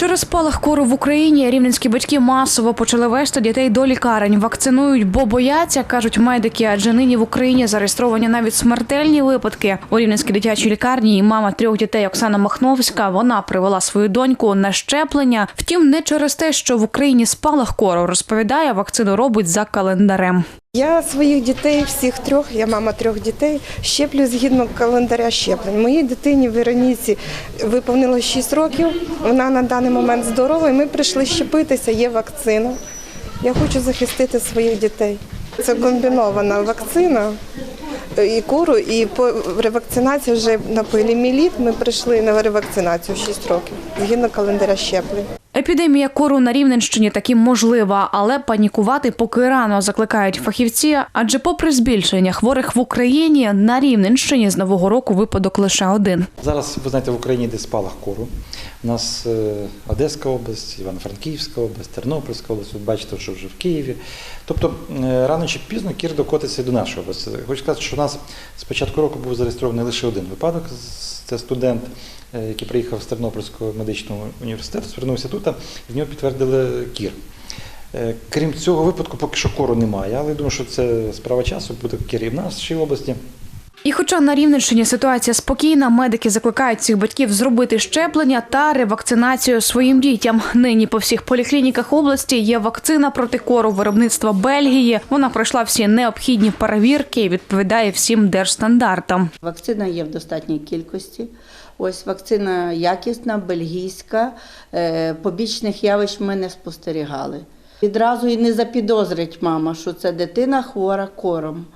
Через спалах кору в Україні рівненські батьки масово почали вести дітей до лікарень. Вакцинують, бо бояться, кажуть медики. Адже нині в Україні зареєстровані навіть смертельні випадки. У рівненській дитячій лікарні і мама трьох дітей Оксана Махновська. Вона привела свою доньку на щеплення. Втім, не через те, що в Україні спалах кору розповідає, вакцину робить за календарем. Я своїх дітей, всіх трьох, я мама трьох дітей, щеплю згідно календаря щеплень. Моїй дитині Вероніці виповнилось 6 років. Вона на даний момент здорова. і Ми прийшли щепитися. Є вакцина. Я хочу захистити своїх дітей. Це комбінована вакцина е, і куру, і по ревакцинації вже на поліміліт ми прийшли на ревакцинацію 6 років згідно календаря щеплень. Епідемія кору на Рівненщині таки можлива, але панікувати поки рано закликають фахівці. Адже, попри збільшення хворих в Україні, на Рівненщині з нового року випадок лише один. Зараз, ви знаєте, в Україні йде спалах кору. У нас е, Одеська область, Івано-Франківська область, Тернопільська область, ви бачите, що вже в Києві. Тобто е, рано чи пізно кір докотиться і до нашої області. Хочу сказати, що у нас з початку року був зареєстрований лише один випадок. Це студент, е, який приїхав з Тернопільського медичного університету, звернувся тут, а в нього підтвердили кір. Крім цього випадку, поки що кору немає, але я думаю, що це справа часу, буде кір і в нашій області. І хоча на Рівненщині ситуація спокійна, медики закликають всіх батьків зробити щеплення та ревакцинацію своїм дітям. Нині по всіх поліклініках області є вакцина проти кору виробництва Бельгії. Вона пройшла всі необхідні перевірки і відповідає всім держстандартам. Вакцина є в достатній кількості. Ось вакцина якісна, бельгійська. Е, Побічних явищ ми не спостерігали. Відразу і не запідозрить мама, що це дитина хвора кором.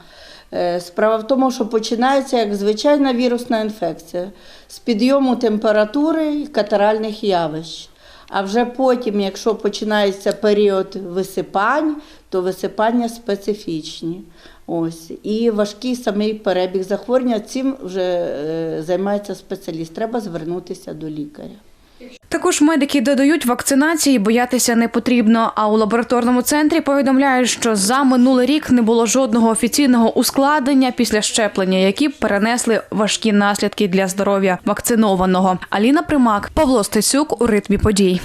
Е, Справа в тому, що починається як звичайна вірусна інфекція з підйому температури і катаральних явищ. А вже потім, якщо починається період висипань, то висипання специфічні. Ось. І важкий самий перебіг захворювання. Цим вже е, займається спеціаліст. Треба звернутися до лікаря. Також медики додають, вакцинації боятися не потрібно. А у лабораторному центрі повідомляють, що за минулий рік не було жодного офіційного ускладнення після щеплення, які б перенесли важкі наслідки для здоров'я вакцинованого. Аліна Примак, Павло Стецюк у ритмі подій.